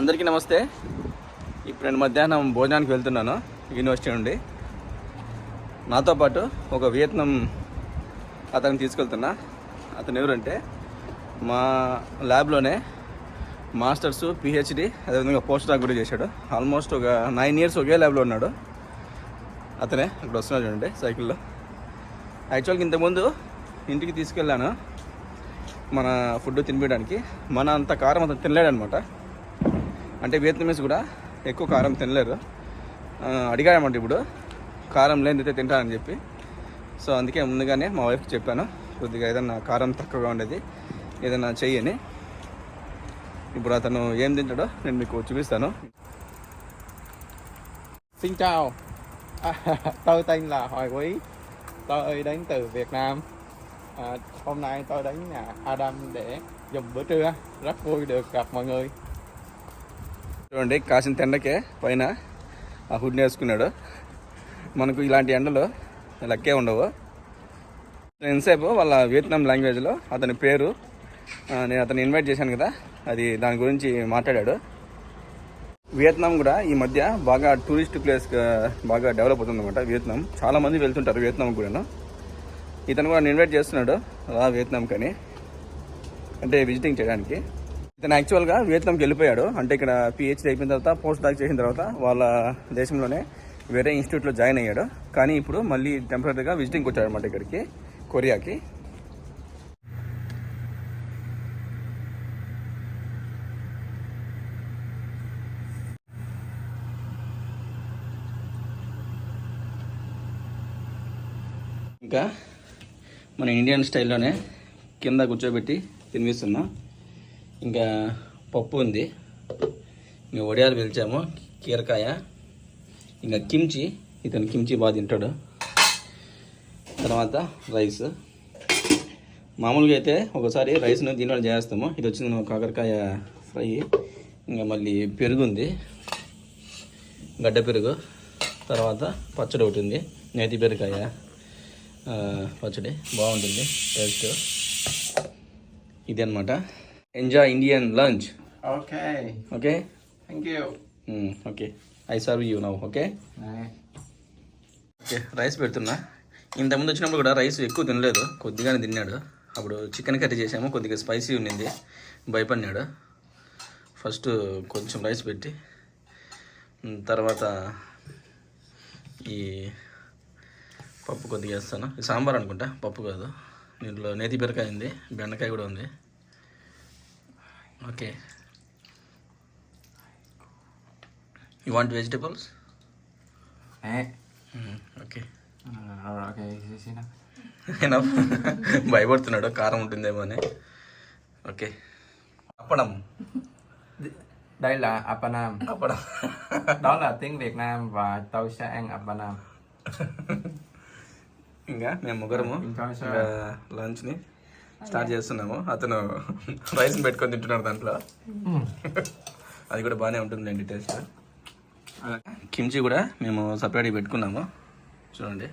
అందరికీ నమస్తే. ఇప్పుడు నేను మధ్యాహ్నం భోజనానికి వెళ్తున్నాను యూనివర్సిటీ నుండి. నాతో పాటు ఒక వియత్నం అతను తీసుకెళ్తున్నా. అతను ఎవరంటే మా ల్యాబ్లోనే మాస్టర్స్ పిహెచ్డి అదేవిధంగా పోస్ట్ డాక్ కూడా చేశాడు. ఆల్మోస్ట్ ఒక నైన్ ఇయర్స్ ఒకే ల్యాబ్లో ఉన్నాడు. అతనే అక్కడ వస్తున్నాడు చూడండి సైకిల్లో. యాక్చువల్గా ఇంతకుముందు ఇంటికి తీసుకెళ్ళాను మన ఫుడ్ తినిపించడానికి. మన అంత కారం అంత తినలేడనమాట. అంటే వియత్నమీస్ కూడా ఎక్కువ కారం తినలేరు ఆ, అడిగాడన్నమాట ఇప్పుడు కారం లేనిదైతే తింటానని చెప్పి సో అందుకే ముందుగానే మా వైఫ్కి చెప్పాను కొద్దిగా ఏదన్నా కారం తక్కువగా ఉండేది ఏదైనా చెయ్యని ఇప్పుడు అతను ఏం తింటాడో నేను మీకు చూపిస్తాను Xin chào, à, tôi tên là Hoài Quý, tôi đến từ Việt Nam. À, hôm nay tôi đến nhà Adam để dùng bữa trưa, rất vui được gặp mọi người. చూడండి కాసిన తెండకే పైన ఆ హుడ్ వేసుకున్నాడు మనకు ఇలాంటి ఎండలు లెక్కే ఉండవు. ఎంతసేపు వాళ్ళ వియత్నాం లాంగ్వేజ్లో అతని పేరు నేను అతను ఇన్వైట్ చేశాను కదా అది దాని గురించి మాట్లాడాడు. వియత్నాం కూడా ఈ మధ్య బాగా టూరిస్ట్ ప్లేస్ బాగా డెవలప్ అవుతుంది అనమాట వియత్నాం చాలామంది వెళ్తుంటారు వియత్నాం కూడాను. ఇతను కూడా ఇన్వైట్ చేస్తున్నాడు రా వియత్నాం కానీ. అంటే విజిటింగ్ చేయడానికి. ఇతను యాక్చువల్గా వియత్నాంకి వెళ్ళిపోయాడు. అంటే ఇక్కడ పిహెచ్డీ అయిపోయిన తర్వాత పోస్ట్ డాక్ చేసిన తర్వాత వాళ్ళ దేశంలోనే వేరే ఇన్స్టిట్యూట్లో జాయిన్ అయ్యాడు. కానీ ఇప్పుడు మళ్ళీ టెంపరీగా విజిటింగ్కి వచ్చాడు అనమాట ఇక్కడికి కొరియాకి. ఇంకా మన ఇండియన్ స్టైల్లోనే కింద కూర్చోబెట్టి తినిపిస్తున్నాం. ఇంకా పప్పు ఉంది. ఇంకా వడియాలు పిలిచాము కీరకాయ ఇంకా కిమ్చి ఇతను కిమ్చి బాగా తింటాడు. తర్వాత రైస్. మామూలుగా అయితే ఒకసారి రైస్ను దీనిలో చేస్తాము. ఇది వచ్చింది కాకరకాయ ఫ్రై. ఇంకా మళ్ళీ పెరుగు ఉంది. గడ్డ పెరుగు. తర్వాత పచ్చడి ఒకటి ఉంది. నేతి పెరుకాయ పచ్చడి. బాగుంటుంది. టేస్ట్. ఇది enjoy Indian lunch Okay, okay thank you. Okay I serve you now okay okay rice పెడుతున్నా. ఇంతకుముందు వచ్చినప్పుడు కూడా రైస్ ఎక్కువ తినలేదు. కొద్దిగానే తిన్నాడు. అప్పుడు చికెన్ కర్రీ చేసాము. కొద్దిగా స్పైసీ ఉండింది. భయపడినాడు. ఫస్ట్ కొంచెం రైస్ పెట్టి తర్వాత ఈ పప్పు కొద్దిగా వేస్తాను. సాంబార్ అనుకుంటా. పప్పు కాదు. దీంట్లో నేతి బీరకాయ ఉంది. బెండకాయ కూడా ఉంది. Okay you want vegetables. Okay భయపడుతున్నాడు కారం ఉంటుందేమో అని ఓకే అప్పడం Đây là Apanam. అప్పడం Đó là tiếng Việt Nam và tôi sẽ ăn Apanam. ఇంకా మేము ముగ్గురము. ఇంకా లంచ్ని స్టార్ట్ చేస్తున్నాము. అతను రైస్ పెట్టుకొని తింటున్నాడు దాంట్లో. అది కూడా బాగానే ఉంటుందండి టేస్ట్. కిమ్చి కూడా మేము సపరేట్గా పెట్టుకున్నాము. చూడండి.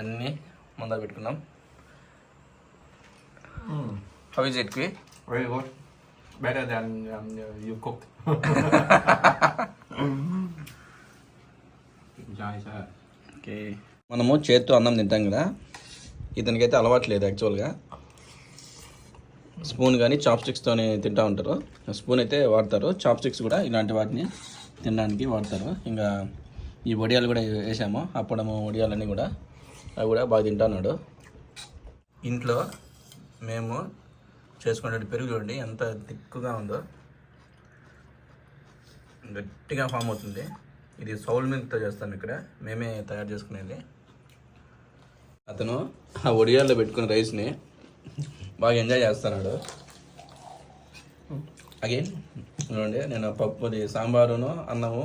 అన్నీ ముందర పెట్టుకున్నాం. హౌ ఇస్ ఇట్ క్వి than um, you cooked. Enjoy, sir. Okay మనము చేత్తో అన్నం తింటాం కదా. ఇతనికైతే అలవాటు లేదు యాక్చువల్గా స్పూన్ కానీ చాప్ స్టిక్స్తోనే తింటూ ఉంటారు. స్పూన్ అయితే వాడతారు. చాప్ స్టిక్స్ కూడా ఇలాంటి వాటిని తినడానికి వాడతారు. ఇంకా ఈ వడియాలు కూడా వేసాము. అప్పడము వడియాలన్నీ కూడా. అవి కూడా బాగా తింటున్నాడు ఇంట్లో మేము చేసుకునే పెరుగు చూడండి ఎంత దిక్కుగా ఉందో. గట్టిగా ఫామ్ అవుతుంది. ఇది సౌల్ మిల్క్తో చేస్తాం ఇక్కడ. మేమే తయారు చేసుకునేది. అతను ఆ ఒడియాల్లో పెట్టుకున్న రైస్ని బాగా ఎంజాయ్ చేస్తున్నాడు. అగైన్ చూడండి నేను ఆ పప్పుది సాంబారును అన్నము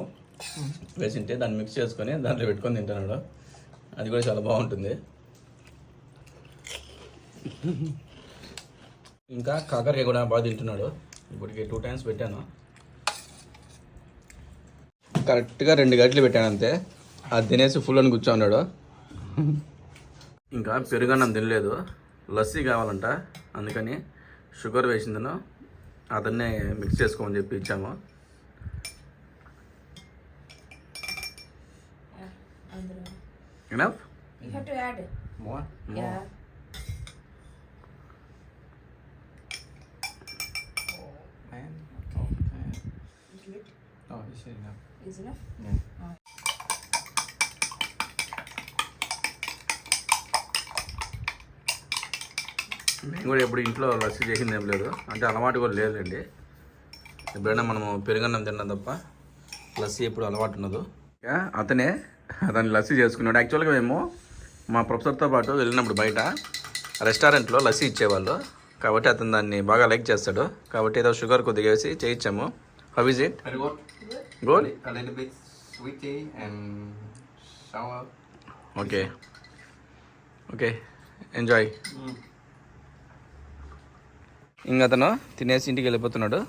వేసింటే దాన్ని మిక్స్ చేసుకొని దాంట్లో పెట్టుకొని తింటున్నాడు. అది కూడా చాలా బాగుంటుంది. ఇంకా కాకరకాయ కూడా బాగా తింటున్నాడు. ఇప్పటికి టూ టైమ్స్ పెట్టాను. కరెక్ట్గా రెండు గంటలు పెట్టాను అంతే. అది తినేసి ఫుల్ అని కూర్చోన్నాడు ఇంకా పెరుగన్నం తినలేదు. లస్సీ కావాలంట. అందుకని షుగర్ వేసిందను. అతన్నే మిక్స్ చేసుకోమని చెప్పి ఇచ్చాము. మేము కూడా ఎప్పుడు ఇంట్లో లస్సీ చేసింది ఏం లేదు. అంటే అలవాటు కూడా లేదండి ఎప్పుడైనా మనము పెరుగన్నం తిన్నాం తప్ప లస్సీ ఎప్పుడు అలవాటు ఉండదు. అతనే అతన్ని లస్సీ చేసుకున్నాడు. యాక్చువల్గా మేము మా ప్రొఫెసర్తో పాటు వెళ్ళినప్పుడు బయట రెస్టారెంట్లో లస్సీ ఇచ్చేవాళ్ళు. కాబట్టి అతను దాన్ని బాగా లైక్ చేస్తాడు. కాబట్టి ఏదో షుగర్ కొద్దిగా వేసి చేయించాము. How is it sour. Okay okay enjoy ఇంకతను తినేసి ఇంటికి వెళ్ళిపోతున్నాడు.